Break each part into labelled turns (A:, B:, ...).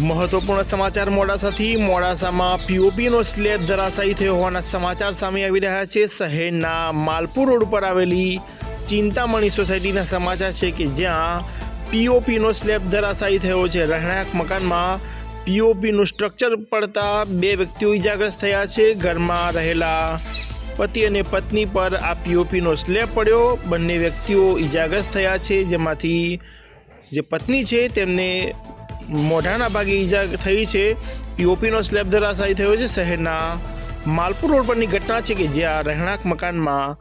A: મહત્વપૂર્ણ સમાચાર મોડાસાથી. મોડાસામાં પીઓપીનો સ્લેબ ધરાશાયી થયો હોવાના સમાચાર સામે આવી રહ્યા છે. શહેરના માલપુર રોડ પર આવેલી ચિંતામણી સોસાયટીના સમાચાર છે કે જ્યાં પીઓપીનો સ્લેબ ધરાશાયી થયો છે. રહેણાંક મકાનમાં પીઓપીનું સ્ટ્રક્ચર પડતા બે વ્યક્તિઓ ઇજાગ્રસ્ત થયા છે. ઘરમાં રહેલા પતિ અને પત્ની પર આ પીઓપીનો સ્લેબ પડ્યો. બંને વ્યક્તિઓ ઇજાગ્રસ્ત થયા છે. જેમાંથી જે પત્ની છે તેમને મોઢાના ભાગે ઈજા થઈ છે. પીઓપીનો સ્લેબ ધરાશાયી થયો છે શહેરના માલપુર રોડ પરની ઘટના છે કે જ્યાં રહેણાંક મકાનમાં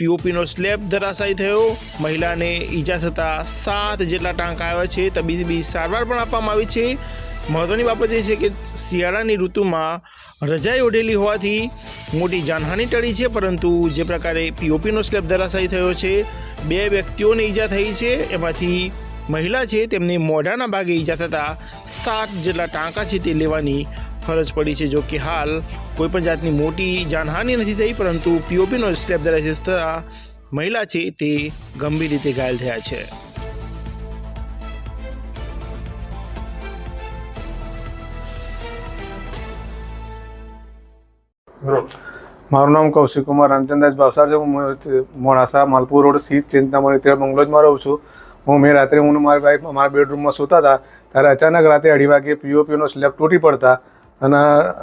A: પીઓપીનો સ્લેબ ધરાશાયી થયો. મહિલાને ઈજા થતાં સાત જેટલા ટાંકા આવ્યા છે. તબીબી સારવાર પણ આપવામાં આવી છે. મહત્વની બાબત એ છે કે શિયાળાની ઋતુમાં રજાઈ ઓઢેલી હોવાથી મોટી જાનહાનિ ટળી છે, પરંતુ જે પ્રકારે પીઓપીનો સ્લેબ ધરાશાયી થયો છે, બે વ્યક્તિઓને ઈજા થઈ છે. એમાંથી મહિલા છે તેમને મોઢાના ભાગે ઈજા થતાં સાત જેટલા ટાંકા છે તે લેવાની ફરજ પડી છે. જો કે હાલ કોઈ પણ જાતની મોટી જાનહાનિ નથી થઈ, પરંતુ પીઓપીનો સ્લેબ ધરાશાયી થતાં મહિલા છે તે ગંભીર રીતે ઘાયલ થયા છે.
B: મારું નામ કૌશિક કુમાર રામચંદ્રજ ભાવસાર છે. હું મોડાસા, માલપુર રોડ સ્થિત ચિંતામણી, તેર બંગલોજમાં રહું છું. હું મેં રાત્રે હું મારી વાઈફ મારા બેડરૂમમાં સૂતા હતા ત્યારે અચાનક રાતે અઢી વાગે પીઓપીનો સ્લેબ તૂટી પડતા અને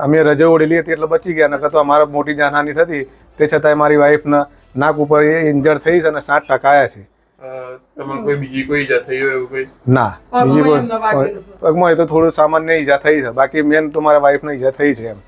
B: અમે રજા ઓળેલી હતી એટલે બચી ગયા નકર તો અમારે મોટી જાનહાની થતી. તે છતાંય મારી વાઈફના નાક ઉપર એ ઇન્જર થઈ છે અને સાત ટકા આવ્યા છે.
C: તમને કોઈ બીજી કોઈ ઈજા થઈ હોય એવું કોઈ?
B: ના બીજી કોઈ પગમાં એ તો થોડું સામાન્ય ઈજા થઈ છે બાકી મેન તો મારા વાઈફને ઈજા થઈ છે એમ.